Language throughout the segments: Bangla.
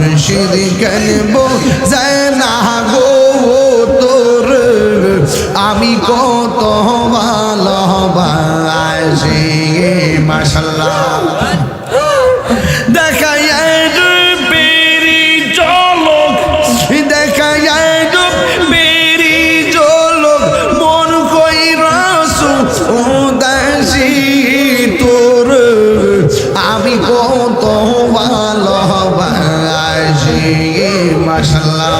মুর্শিদ কেন যায় না গো তোর? আমি কত ভালোবাসি মাশাল্লাহ। মাশাল্লাহ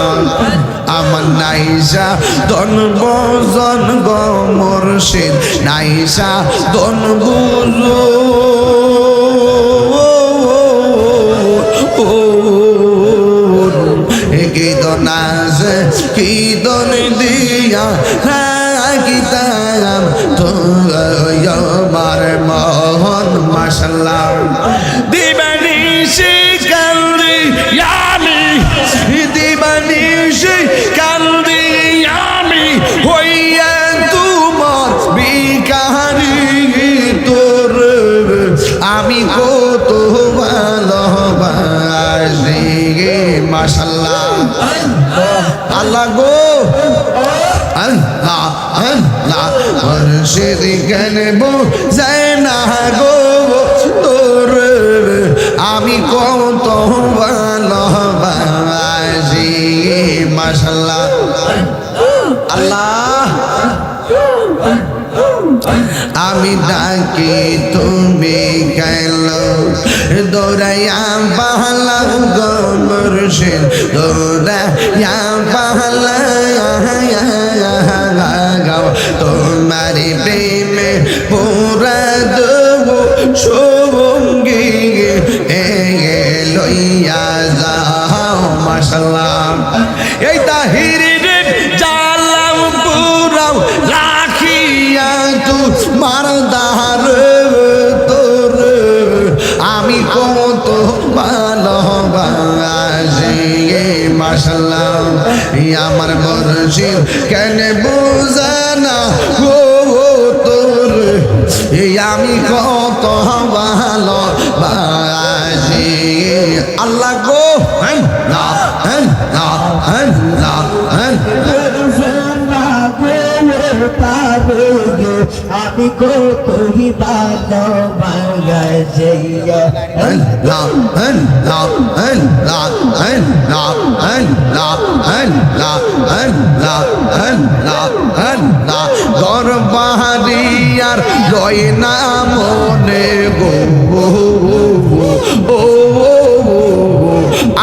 আমার নাইসা দন বজন গো মুর্শিদ নাইসা দন বুঝো কি কি দন দিয়া কিতাম তো আমার মোহন মাসাল্লাহ কত ভালোবাসি মাসাল্লাহ আল্লাহ গো। আল্লাহ আল্লাহ। মুর্শিদ কেন যায় না গো? আমি ডাকি তুমি গেল। দৌড়াইয়া পাহলা গো মুর্শিদ। দৌড়াইয়া পাহলা তোমারি প্রেমে পুরা দেব সঙ্গী এ লইয়া যাও মাসাল্লাহ এই তাহির মারদার তোর। আমি কত ভালোবাসি মাসাল্লাহ আমার মর্জিদ কেন বুঝানা গো তোর? আমি কত ভালোবাসি আল্লাহ গো। আমি কতই ভালো Bangla Allah, Allah, Allah, Allah, Allah, Allah, Allah, Allah, Allah, গর্বাহারিয়ার রয় না মনে গো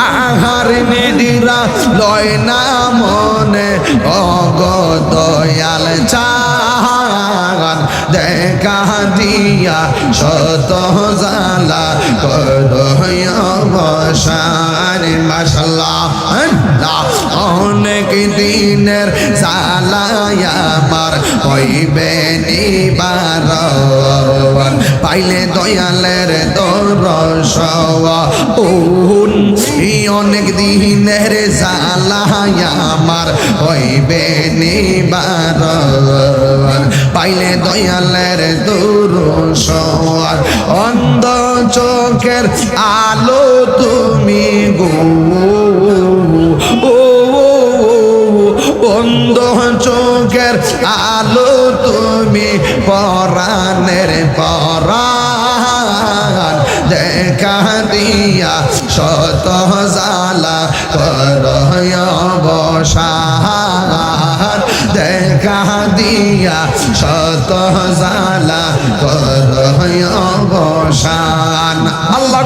আহার নিদিরা লয় না মনে অগদয়াল চান দেখা দিয়া শত জালা করসার মাসাল্লাহ অনেক দিনের জালায় আমার হইবে নিবার পাইলে দয়ালের দরস উন। অনেক দিনের জালায় আমার হইবে নিবার পাইলে দয়ালের দরস অন্ধ চোখের আলো তুমি গো। অন্ধ চোখের আলো তুমি পরাণের পরাণ। দেখা দিয়া শত জালা করয় বসান দেখা দিয়া শত জালা করয় অবসান। আল্লাহ